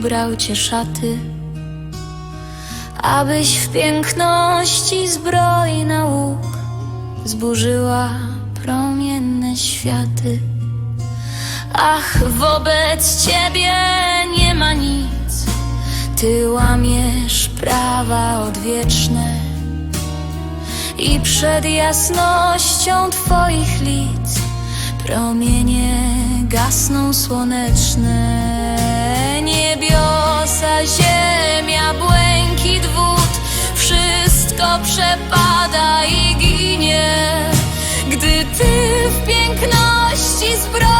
ubrał cię szaty, abyś w piękności zbroi na łuk zburzyła promienne światy. Ach, wobec ciebie nie ma nic, ty łamiesz prawa odwieczne i przed jasnością twoich lic promienie gasną słoneczne. Ziemia, błękit wód, wszystko przepada i ginie, gdy ty w piękności zbrojna